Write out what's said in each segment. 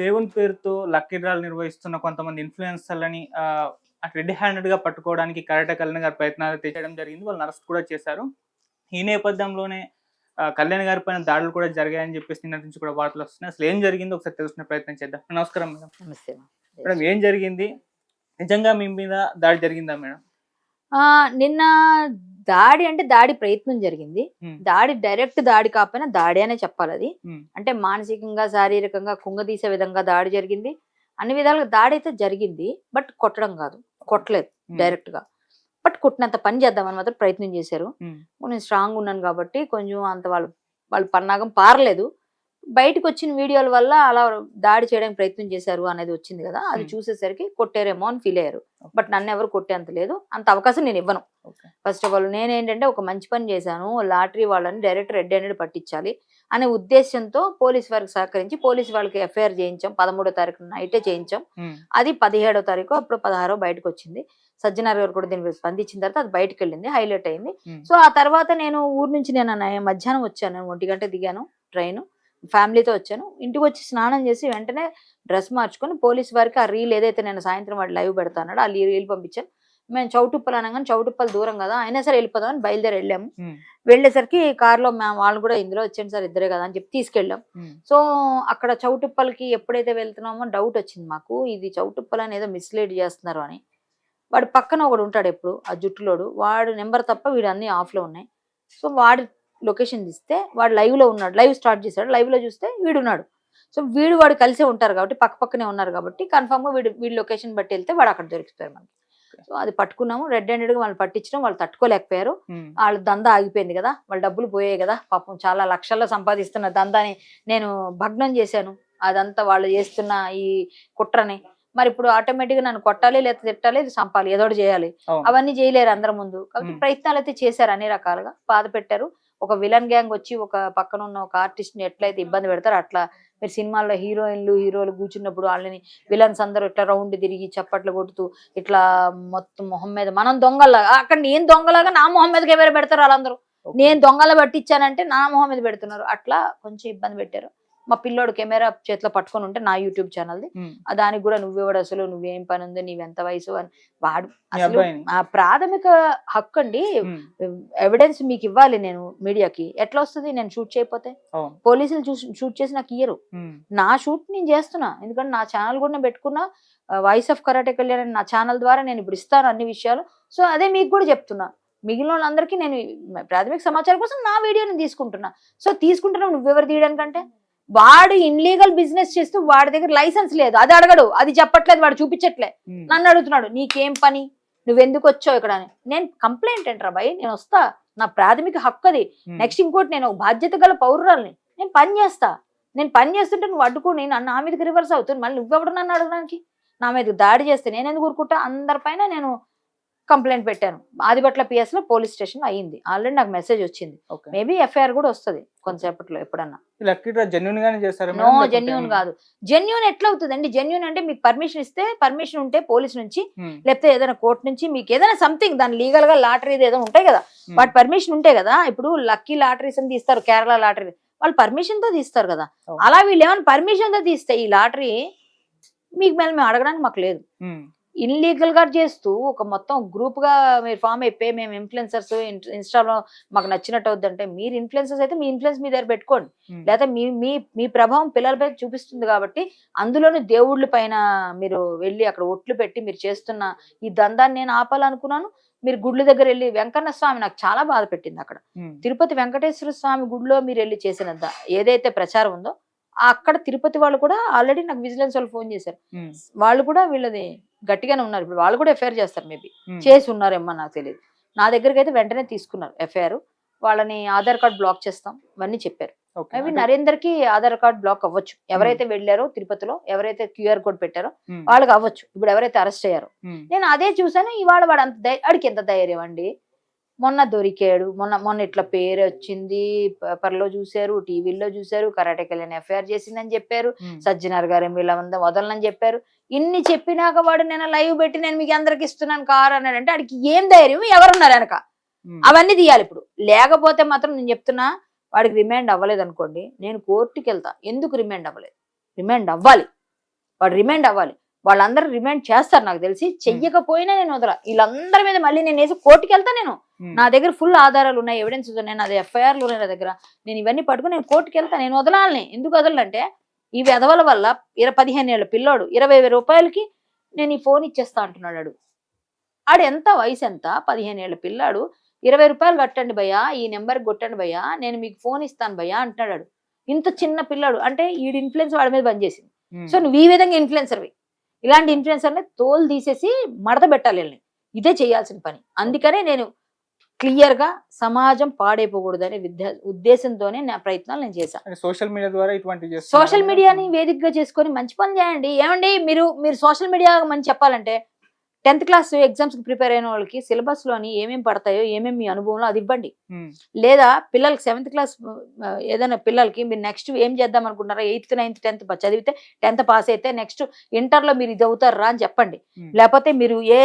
దేవుని పేరుతో లక్కీ డ్రాలు నిర్వహిస్తున్న కొంతమంది ఇన్ఫ్లుయెన్సర్లని రెడీ హ్యాండెడ్గా పట్టుకోవడానికి కరాటే కళ్యాణ్ గారి ప్రయత్నాలు చేయడం జరిగింది. వాళ్ళని అరెస్ట్ కూడా చేశారు. ఈ నేపథ్యంలోనే కళ్యాణ్ గారి పైన దాడులు కూడా జరిగాయని చెప్పేసి నిన్నటి నుంచి కూడా వార్తలు వస్తున్నాయి. అసలు ఏం జరిగిందో ఒకసారి తెలుసుకునే ప్రయత్నం చేద్దాం. నమస్కారం మేడం. నమస్తే మేడం. ఏం జరిగింది? నిజంగా మీ మీద దాడి జరిగిందా మేడం? నిన్న దాడి అంటే దాడి ప్రయత్నం జరిగింది. దాడి డైరెక్ట్ దాడి కాకపోయినా దాడి అనే చెప్పాలి అది. అంటే మానసికంగా శారీరకంగా కుంగదీసే విధంగా దాడి జరిగింది అన్ని విధాలుగా దాడి అయితే జరిగింది బట్ కొట్టడం కాదు కొట్టలేదు. డైరెక్ట్గా బట్ కొట్టినంత పని చేద్దామని మాత్రం ప్రయత్నం చేశారు. నేను స్ట్రాంగ్ ఉన్నాను కాబట్టి కొంచెం అంత వాళ్ళు వాళ్ళు పన్నాగం పారలేదు బయటకు వచ్చిన వీడియోల వల్ల అలా దాడి చేయడానికి ప్రయత్నం చేశారు అనేది వచ్చింది కదా అది. చూసేసరికి కొట్టారేమో అని ఫీల్ అయ్యారు. బట్ నన్ను ఎవరు కొట్టేంత లేదు. అంత అవకాశం నేను ఇవ్వను. ఫస్ట్ ఆఫ్ ఆల్ నేనేంటంటే ఒక మంచి పని చేశాను లాటరీ వాళ్ళని డైరెక్ట్ రెడ్ హ్యాండెడ్ పట్టించాలి అనే ఉద్దేశంతో పోలీస్ వారికి సహకరించి పోలీస్ వాళ్ళకి ఎఫ్ఐఆర్ చేయించాం. పదమూడో తారీఖు నైటే చేయించాం. అది పదిహేడో తారీఖు అప్పుడు పదహారో బయటకు వచ్చింది సజ్జనార్ గారు కూడా దీనికి స్పందించిన తర్వాత అది బయటకు వెళ్ళింది హైలైట్ అయింది. సో ఆ తర్వాత నేను ఊరు నుంచి నేను మధ్యాహ్నం వచ్చాను. ఒంటి గంట దిగాను ట్రైన్. ఫ్యామిలీతో వచ్చాను. ఇంటికి వచ్చి స్నానం చేసి వెంటనే డ్రెస్ మార్చుకొని పోలీస్ వారికి ఆ రీల్ ఏదైతే నేను సాయంత్రం వాడు లైవ్ పెడతానో ఆ రీల్ పంపించాను. మేము చౌటుప్పలు అనగానే చౌటుప్పలు దూరం కదా అయినా సరే వెళ్ళిపోదామని బయలుదేరి వెళ్ళాము. వెళ్ళేసరికి కార్లో మేము వాళ్ళు కూడా ఇందులో వచ్చాను సార్ ఇద్దరే కదా అని చెప్పి తీసుకెళ్ళాం. సో అక్కడ చౌటుప్పలకి ఎప్పుడైతే వెళ్తున్నామో డౌట్ వచ్చింది మాకు. ఇది చౌటుప్పలు అని ఏదో మిస్లీడ్ చేస్తున్నారు అని. వాడు పక్కన ఒకడు ఉంటాడు ఎప్పుడు ఆ జుట్టులోడు. వాడు నెంబర్ తప్ప వీడు అన్ని ఆఫ్లో ఉన్నాయి. సో వాడి లొకేషన్ తీస్తే వాడు live లో ఉన్నాడు లైవ్ స్టార్ట్ చేశాడు live లో చూస్తే వీడు ఉన్నాడు సో వీడు వాడు కలిసే ఉంటారు కాబట్టి పక్క పక్కనే ఉన్నారు కాబట్టి కన్ఫామ్గా వీడు వీడి లొకేషన్ బట్టి వెళ్తే వాడు అక్కడ దొరికిపోయారు మనకి. సో అది పట్టుకున్నాము రెడ్ హ్యాండెడ్గా వాళ్ళు పట్టించడం వాళ్ళు తట్టుకోలేకపోయారు. వాళ్ళ దందా ఆగిపోయింది కదా వాళ్ళ డబ్బులు పోయాయి కదా పాపం చాలా లక్షల్లో సంపాదిస్తున్న దందాని నేను భగ్నం చేశాను. అదంతా వాళ్ళు చేస్తున్న ఈ కుట్రని. మరి ఇప్పుడు ఆటోమేటిక్గా నన్ను కొట్టాలి లేదా తిట్టాలి చంపాలి ఏదో చేయాలి. అవును. అవన్నీ చేయలేరు అందరి ముందు. కాబట్టి మ్మ్. ప్రయత్నాలు అయితే చేశారు అన్ని రకాలుగా. బాధ పెట్టారు. ఒక విలన్ గ్యాంగ్ వచ్చి ఒక పక్కన ఉన్న ఒక ఆర్టిస్ట్ని ఎట్లయితే ఇబ్బంది పెడతారో అట్లా మీరు సినిమాల్లో హీరోయిన్లు హీరోలు కూర్చున్నప్పుడు వాళ్ళని విలన్స్ అందరూ ఇట్లా రౌండ్ తిరిగి చప్పట్లు కొడుతూ ఇట్లా మొత్తం మొహం మీద మనం దొంగలాగా అక్కడ నేను దొంగలాగా నా మొహం మీద కెమెరా పెడతారు వాళ్ళందరూ. నేను దొంగల పట్టించానంటే నా మొహం మీద పెడుతున్నారు. అట్లా కొంచెం ఇబ్బంది పెట్టారు. మా పిల్లోడు కెమెరా చేతిలో పట్టుకొని ఉంటే నా యూట్యూబ్ ఛానల్ది. దానికి కూడా నువ్వెవడు అసలు? నువ్వేం పని ఉంది? నీవెంత వయసు అని. వాడు అసలు ప్రాథమిక హక్కు అండి ఎవిడెన్స్ మీకు ఇవ్వాలి నేను మీడియాకి. ఎట్లా వస్తుంది? నేను షూట్ చేయకపోతే. పోలీసులు షూట్ చేసి నాకు ఇయ్యరు. నా షూట్ నేను చేస్తున్నా. ఎందుకంటే నా ఛానల్ కూడా నేను పెట్టుకున్నా. వాయిస్ ఆఫ్ కరాటే కళ్యాణ్ నా ఛానల్ ద్వారా నేను ఇప్పుడు ఇస్తాను అన్ని విషయాలు. సో అదే మీకు కూడా చెప్తున్నా. మిగిలిన వాళ్ళందరికీ నేను ప్రాథమిక సమాచారం కోసం నా వీడియోని తీసుకుంటున్నా. సో తీసుకుంటున్నావు నువ్వెవరు తీయడానికంటే? వాడు ఇన్లీగల్ బిజినెస్ చేస్తూ వాడి దగ్గర లైసెన్స్ లేదు. అది అడగడు. అది చెప్పట్లేదు వాడు చూపించట్లే. ఉమ్. నన్ను అడుగుతున్నాడు నీకేం పని? నువ్వెందుకు వచ్చావు ఇక్కడ అని? నేను కంప్లైంట్ ఏంట్రా భయ్? నేను వస్తా. నా ప్రాథమిక హక్కు అది. నెక్స్ట్ ఇంకోటి నేను ఒక బాధ్యత గల పౌరురాల్ని. నేను పని చేస్తా. నేను పని చేస్తుంటే నువ్వు అడ్డుకుని నన్ను నా మీదకి రివర్స్ అవుతుంది మళ్ళీ నువ్వెవడు నన్ను అడగడానికి? నా మీదకి దాడి చేస్తే నేను ఎందుకు ఊరుకుంటా? అందరిపైన నేను కంప్లైంట్ పెట్టాను. ఆదిబట్ల పిఎస్లో పోలీస్ స్టేషన్ అయ్యింది. ఆల్రెడీ నాకు మెసేజ్ వచ్చింది. మేబీ ఎఫ్ఐఆర్ కూడా వస్తుంది కొంతసేపట్లో ఎప్పుడన్నా. జెన్యున్ నో కాదు. జెన్యున్ ఎట్లా అవుతుంది అండి జెన్యున్ అంటే మీకు పర్మిషన్ ఇస్తే పర్మిషన్ ఉంటే పోలీస్ నుంచి లేకపోతే ఏదైనా కోర్టు నుంచి మీకు ఏదైనా సంథింగ్ దాని లీగల్గా లాటరీ ఏదో ఉంటాయి కదా. వాటి పర్మిషన్ ఉంటే కదా ఇప్పుడు లక్కీ లాటరీస్ అని తీస్తారు కేరళ లాటరీ వాళ్ళు పర్మిషన్తో తీస్తారు కదా. అలా వీళ్ళు ఏమైనా పర్మిషన్తో తీస్తే ఈ లాటరీ మీకు మేము మేము అడగడానికి మాకు లేదు. ఇన్లీగల్గా చేస్తూ ఒక మొత్తం గ్రూప్గా మీరు ఫామ్ అయిపోయి మేము ఇన్ఫ్లుయెన్సర్స్ ఇన్స్టాలో మాకు నచ్చినట్టు అవుద్దంటే మీరు ఇన్ఫ్లుయెన్సర్స్ అయితే మీ ఇన్ఫ్లుయెన్స్ మీ దగ్గర పెట్టుకోండి. లేదా మీ మీ మీ ప్రభావం పిల్లలపై చూపిస్తుంది కాబట్టి అందులోని దేవుళ్ళ పైన మీరు వెళ్ళి అక్కడ ఒట్లు పెట్టి మీరు చేస్తున్న ఈ దందాన్ని నేను ఆపాలనుకున్నాను. మీరు గుడ్ల దగ్గర వెళ్ళి వెంకన్న స్వామి నాకు చాలా బాధ పెట్టింది అక్కడ. తిరుపతి వెంకటేశ్వర స్వామి గుడిలో మీరు వెళ్ళి చేసిన ద- ఏదైతే ప్రచారం ఉందో అక్కడ తిరుపతి వాళ్ళు కూడా ఆల్రెడీ నాకు విజిలెన్స్ వాళ్ళు ఫోన్ చేశారు. వాళ్ళు కూడా వీళ్ళది గట్టిగానే ఉన్నారు. ఇప్పుడు వాళ్ళు కూడా ఎఫ్ఐఆర్ చేస్తారు మేబీ. చేసి ఉన్నారేమో నాకు తెలియదు. నా దగ్గరికి అయితే వెంటనే తీసుకున్నారు ఎఫ్ఐఆర్. వాళ్ళని ఆధార్ కార్డ్ బ్లాక్ చేస్తాం. ఇవన్నీ చెప్పారు. మేబీ నరేందర్కి ఆధార్ కార్డ్ బ్లాక్ అవ్వచ్చు. ఎవరైతే వెళ్ళారో తిరుపతిలో ఎవరైతే క్యూఆర్ కోడ్ పెట్టారో వాళ్ళకి అవ్వచ్చు. ఇప్పుడు ఎవరైతే అరెస్ట్ అయ్యారో. నేను అదే చూసాను ఇవాళ వాడు అంత వాడికి ఎంత ధైర్యం అండి? మొన్న దొరికాడు. మొన్న మొన్న ఇట్లా పేరు వచ్చింది. పేపర్లో చూశారు టీవీలో చూశారు కరాటే కళ్యాణ్ ఎఫ్ఐఆర్ చేసిందని చెప్పారు సజ్జనార్ గారు వీళ్ళ మంది వదలనని చెప్పారు. ఇన్ని చెప్పినాక వాడు నేను లైవ్ పెట్టి నేను మీకు అందరికి ఇస్తున్నాను కారు అన్నాడు అంటే వాడికి ఏం ధైర్యం? ఎవరున్నారు వెనక? అవన్నీ తీయాలి ఇప్పుడు. లేకపోతే మాత్రం నేను చెప్తున్నా వాడికి రిమాండ్ అవ్వలేదు అనుకోండి నేను కోర్టుకి వెళ్తా ఎందుకు రిమాండ్ అవ్వలేదు? రిమైండ్ అవ్వాలి. వాడు రిమైండ్ అవ్వాలి. వాళ్ళందరూ రిమైండ్ చేస్తారు నాకు తెలిసి. చెయ్యకపోయినా నేను వదల. వీళ్ళందరి మీద మళ్ళీ నేను వేసి కోర్టుకి వెళ్తా నేను. నా దగ్గర ఫుల్ ఆధారాలు ఉన్నాయి ఎవిడెన్స్ ఉన్నాయి నా ఎఫ్ఐఆర్లు ఉన్నాయి నా దగ్గర. నేను ఇవన్నీ పట్టుకుని నేను కోర్టుకి వెళ్తా నేను వదలాలని. ఎందుకు వదలంటే ఈ వెధవల వల్ల ఇర పదిహేను ఏళ్ళ పిల్లోడు ఇరవై వేల రూపాయలకి నేను ఈ ఫోన్ ఇచ్చేస్తా అంటున్నాడు ఆడు. ఎంత వయసు ఎంత? పదిహేను ఏళ్ళ పిల్లాడు. ఇరవై రూపాయలు కట్టండి భయ్యా ఈ నెంబర్కి కొట్టండి భయ్యా నేను మీకు ఫోన్ ఇస్తాను భయ్యా అంటున్నాడు. ఇంత చిన్న పిల్లాడు అంటే ఈడు ఇన్ఫ్లుయెన్స్ వాడి మీద పనిచేసింది. సో నువ్వు ఈ విధంగా ఇన్ఫ్లుయెన్సర్వి ఇలాంటి ఇన్ఫ్లుయెన్సర్ని తోలు తీసేసి మడత పెట్టాలి వీళ్ళని. ఇదే చేయాల్సిన పని అందుకనే నేను క్లియర్గా సమాజం పాడైపోకూడదనే విద్య ఉద్దేశంతోనే నా ప్రయత్నాలు నేను చేశాను సోషల్ మీడియా ద్వారా ఇటువంటి సోషల్? మీడియాని వేదికగా చేసుకొని మంచి పని చేయండి ఏమండి మీరు మీరు సోషల్ మీడియా మంచి చెప్పాలంటే టెన్త్ క్లాస్ ఎగ్జామ్స్కి ప్రిపేర్ అయిన వాళ్ళకి సిలబస్లోని ఏమేమి పడతాయో ఏమేమి మీ అనుభవంలో అది ఇవ్వండి. లేదా పిల్లలకి సెవెంత్ క్లాస్ ఏదైనా పిల్లలకి మీరు నెక్స్ట్ ఏం చేద్దాం అనుకుంటారా ఎయిత్ నైన్త్ టెన్త్ చదివితే టెన్త్ పాస్ అయితే నెక్స్ట్ ఇంటర్లో మీరు ఇది అవుతారా అని చెప్పండి. లేకపోతే మీరు ఏ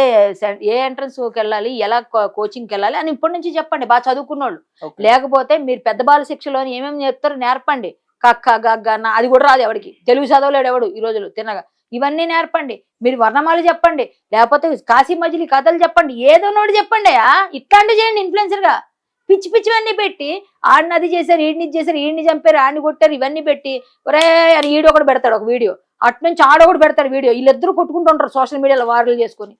ఏ ఎంట్రన్స్కి వెళ్ళాలి ఎలా కోచింగ్కి వెళ్ళాలి అని ఇప్పటి నుంచి చెప్పండి. బాగా చదువుకున్న వాళ్ళు. లేకపోతే మీరు పెద్ద బాల శిక్షలోని ఏమేమి చెప్తారో నేర్పండి. కక్క గగ్గ అది కూడా రాదు ఎవడికి తెలుగు చదవలేడు ఎవడు ఈ రోజులు తినగా. ఇవన్నీ నేర్పండి. మీరు వర్ణమాలు చెప్పండి. లేకపోతే కాశీ మజిలి కథలు చెప్పండి. ఏదో నోటి చెప్పండి ఆ ఇట్లాంటి చేయండి ఇన్ఫ్లుయెన్సర్గా పిచ్చి పిచ్చివన్నీ పెట్టి ఆడిని అది చేశారు ఈడిని ఇది చేశారు ఈడిని చంపారు ఆడిని కొట్టారు ఇవన్నీ పెట్టి ఒరే అని ఈడొకటి పెడతాడు ఒక వీడియో. అటు నుంచి ఆడొకటి పెడతాడు వీడియో. వీళ్ళిద్దరూ కొట్టుకుంటూ ఉంటారు సోషల్ మీడియాలో వార్లు చేసుకొని.